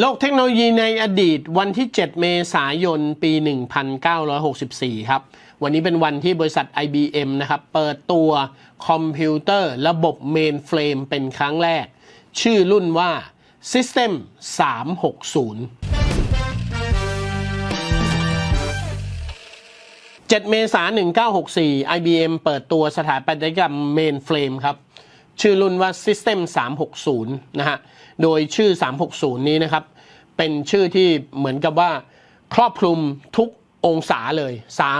โลกเทคโนโลยีในอดีตวันที่ 7 เมษายน ปี 1964 ครับ วันนี้เป็นวันที่บริษัท IBM นะครับ เปิดตัวคอมพิวเตอร์ระบบเมนเฟรมเป็นครั้งแรก ชื่อรุ่นว่า System 360 7 เมษายน 1964 IBM เปิดตัวสถาปัตยกรรมเมนเฟรมครับ ชื่อรุ่นว่า System 360 นะฮะ โดยชื่อ 360 นี้นะครับ เป็นชื่อที่เหมือนกับว่าครอบคลุมทุกองศาเลย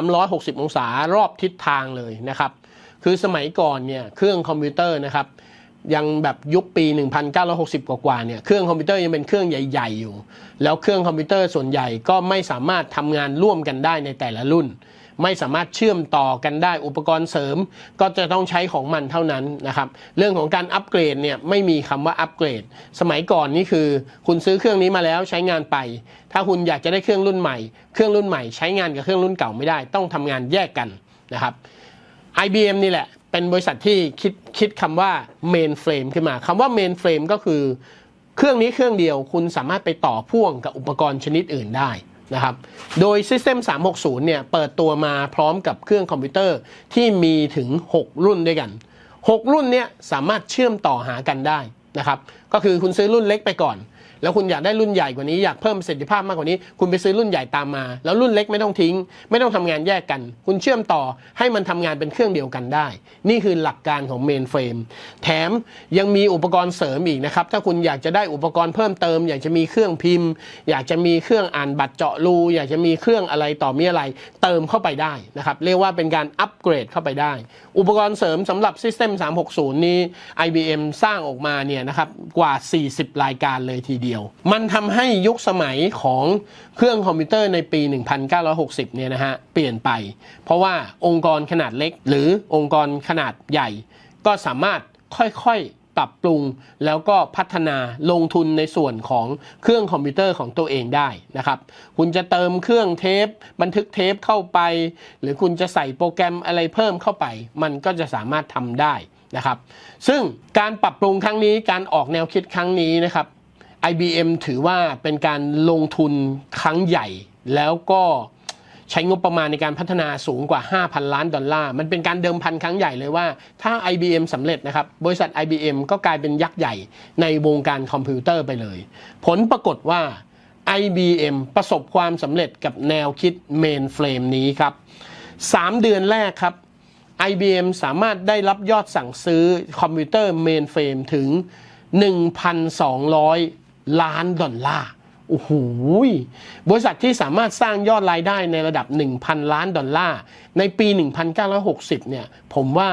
360 องศารอบทิศทางเลยนะครับ คือสมัยก่อนเนี่ยเครื่องคอมพิวเตอร์นะครับยังแบบยุคปี 1960 กว่าๆเนี่ยเครื่องคอมพิวเตอร์ยังเป็นเครื่องใหญ่ ๆ อยู่ แล้วเครื่องคอมพิวเตอร์ส่วนใหญ่ก็ไม่สามารถทำงานร่วมกันได้ในแต่ละรุ่น ไม่สามารถเชื่อมต่อกันได้อุปกรณ์เสริม ก็จะต้องใช้ของมันเท่านั้นนะครับเรื่องของการอัปเกรดเนี่ยไม่มีคำว่าอัปเกรด สมัยก่อนนี่คือ คุณซื้อเครื่องนี้มาแล้วใช้งานไป ถ้าคุณอยากจะได้เครื่องรุ่นใหม่ เครื่องรุ่นใหม่ใช้งานกับเครื่องรุ่นเก่าไม่ได้ต้องทำงานแยกกันนะครับ IBM นี่แหละ เป็นบริษัทที่คิดคิดคำว่า mainframe ขึ้นมาคำว่า mainframe ก็คือ เครื่องนี้เครื่องเดียวคุณสามารถไปต่อพ่วงกับอุปกรณ์ชนิดอื่นได้ นะครับ โดย System 360 เนี่ย เปิดตัวมาพร้อมกับเครื่องคอมพิวเตอร์ที่มีถึง 6 รุ่นด้วยกัน 6 รุ่นเนี่ยสามารถเชื่อมต่อหากันได้นะครับ ก็คือคุณซื้อรุ่นเล็กไปก่อน แล้วคุณอยากได้รุ่นใหญ่กว่านี้อยากเพิ่มประสิทธิภาพมากกว่านี้ คุณไปซื้อรุ่นใหญ่ตามมา แล้วรุ่นเล็กไม่ต้องทิ้ง ไม่ต้องทำงานแยกกัน คุณเชื่อมต่อให้มันทำงานเป็นเครื่องเดียวกันได้ นี่คือหลักการของเมนเฟรมแถมยังมีอุปกรณ์เสริมอีกนะครับ ถ้าคุณอยากจะได้อุปกรณ์เพิ่มเติม อยากจะมีเครื่องพิมพ์ อยากจะมีเครื่องอ่านบัตรเจาะรู อยากจะมีเครื่องอะไรต่อมีอะไร เติมเข้าไปได้นะครับเรียกว่าเป็นการอัปเกรดเข้าไปได้ อุปกรณ์เสริมสำหรับ System 360 นี้ IBM สร้างออกมาเนี่ยนะครับกว่า 40 รายการเลยทีเดียว มันทำให้ยุคสมัยของเครื่องคอมพิวเตอร์ในปี 1960 เนี่ยนะฮะ เปลี่ยนไป เพราะว่าองค์กรขนาดเล็ก หรือองค์กรขนาดใหญ่ ก็สามารถค่อยๆปรับปรุง แล้วก็พัฒนาลงทุนในส่วนของเครื่องคอมพิวเตอร์ของตัวเองได้นะครับ คุณจะเติมเครื่องเทป บันทึกเทปเข้าไป หรือคุณจะใส่โปรแกรมอะไรเพิ่มเข้าไป มันก็จะสามารถทำได้นะครับ ซึ่งการปรับปรุงครั้งนี้การออกแนวคิดครั้งนี้นะครับ IBM ถือว่าเป็นการลงทุนครั้งใหญ่ แล้วก็ใช้งบประมาณในการพัฒนาสูงกว่า 5,000 ล้านดอลลาร์ มันเป็นการเดิมพันครั้งใหญ่เลยว่า ถ้า IBM สำเร็จนะครับ บริษัท IBM ก็กลายเป็นยักษ์ใหญ่ในวงการคอมพิวเตอร์ไปเลย ผลปรากฏว่า IBM ประสบความสำเร็จกับแนวคิดเมนเฟรมนี้ครับ 3 เดือนแรกครับ IBM สามารถได้รับยอดสั่งซื้อคอมพิวเตอร์เมนเฟรมถึง 1,200 ล้านดอลลาร์โอ้โหบริษัทที่สามารถสร้างยอดรายได้ในระดับ 1,000 ล้านดอลลาร์ ในปี 1960 เนี่ย ผมว่า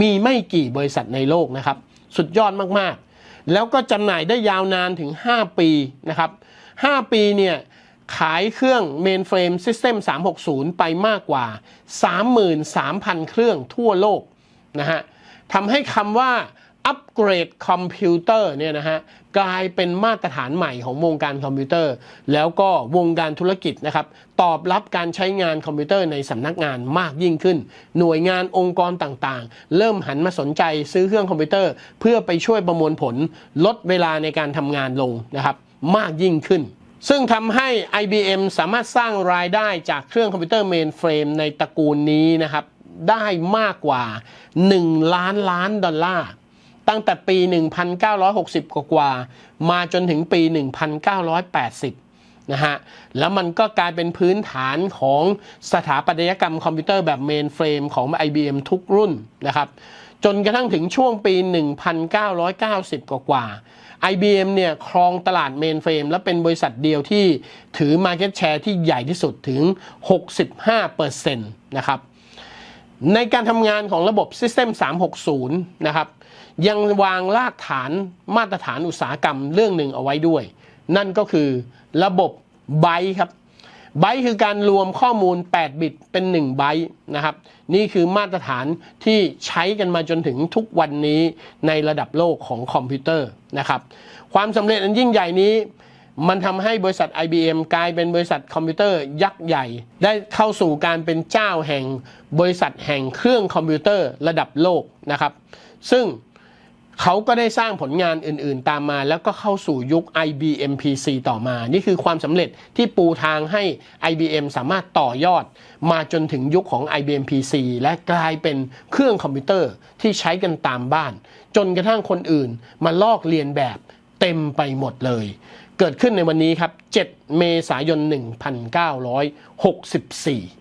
มีไม่กี่บริษัทในโลกนะครับ สุดยอดมากๆ แล้วก็จำหน่ายได้ยาวนานถึง 5 ปีนะครับ 5 ปีเนี่ย ขายเครื่อง Mainframe System 360 ไปมากกว่า 33,000 เครื่องทั่วโลกนะฮะทำให้คำว่า อัปเกรดคอมพิวเตอร์เนี่ยนะฮะกลายเป็นมาตรฐานใหม่ของวงการคอมพิวเตอร์ แล้วก็วงการธุรกิจนะครับตอบรับการใช้งานคอมพิวเตอร์ในสำนักงานมากยิ่งขึ้น หน่วยงานองค์กรต่างๆ เริ่มหันมาสนใจซื้อเครื่องคอมพิวเตอร์ เพื่อไปช่วยประมวลผลลดเวลาในการทำงานลงนะครับมากยิ่งขึ้น ซึ่งทำให้ IBM สามารถสร้างรายได้จากเครื่องคอมพิวเตอร์เมนเฟรมในตระกูลนี้นะครับได้มากกว่า 1 ล้านล้านดอลลาร์ ตั้งแต่ปี 1960 กว่าๆมาจนถึงปี 1980 นะฮะ แล้วมันก็กลายเป็นพื้นฐานของสถาปัตยกรรมคอมพิวเตอร์แบบเมนเฟรมของ IBM ทุกรุ่นนะครับ จนกระทั่งถึงช่วงปี 1990 กว่าๆ IBM เนี่ยครองตลาดเมนเฟรมและเป็นบริษัทเดียวที่ถือ Market Share ที่ใหญ่ที่สุดถึง 65%นะครับ ในการทำงานของระบบ System 360 นะครับ ยังวางรากฐานมาตรฐานอุตสาหกรรมเรื่องหนึ่งเอาไว้ด้วย นั่นก็คือระบบไบต์ครับไบต์คือการรวมข้อมูล 8 บิตเป็น 1 ไบต์นะครับ นี่คือมาตรฐานที่ใช้กันมาจนถึงทุกวันนี้ในระดับโลกของคอมพิวเตอร์นะครับ ความสำเร็จอันยิ่งใหญ่นี้ มันทำให้บริษัท IBM กลายเป็นบริษัทคอมพิวเตอร์ยักษ์ใหญ่ ได้เข้าสู่การเป็นเจ้าแห่งบริษัทแห่งเครื่องคอมพิวเตอร์ระดับโลกนะครับ ซึ่งเขาก็ได้สร้างผลงานอื่นๆตามมา แล้วก็เข้าสู่ยุค IBM PC ต่อมา นี่คือความสำเร็จที่ปูทางให้ IBM สามารถต่อยอด มาจนถึงยุคของ IBM PC และกลายเป็นเครื่องคอมพิวเตอร์ที่ใช้กันตามบ้าน จนกระทั่งคนอื่นมาลอกเลียนแบบเต็มไปหมดเลย เกิดขึ้นในวันนี้ครับ 7 เมษายน 1964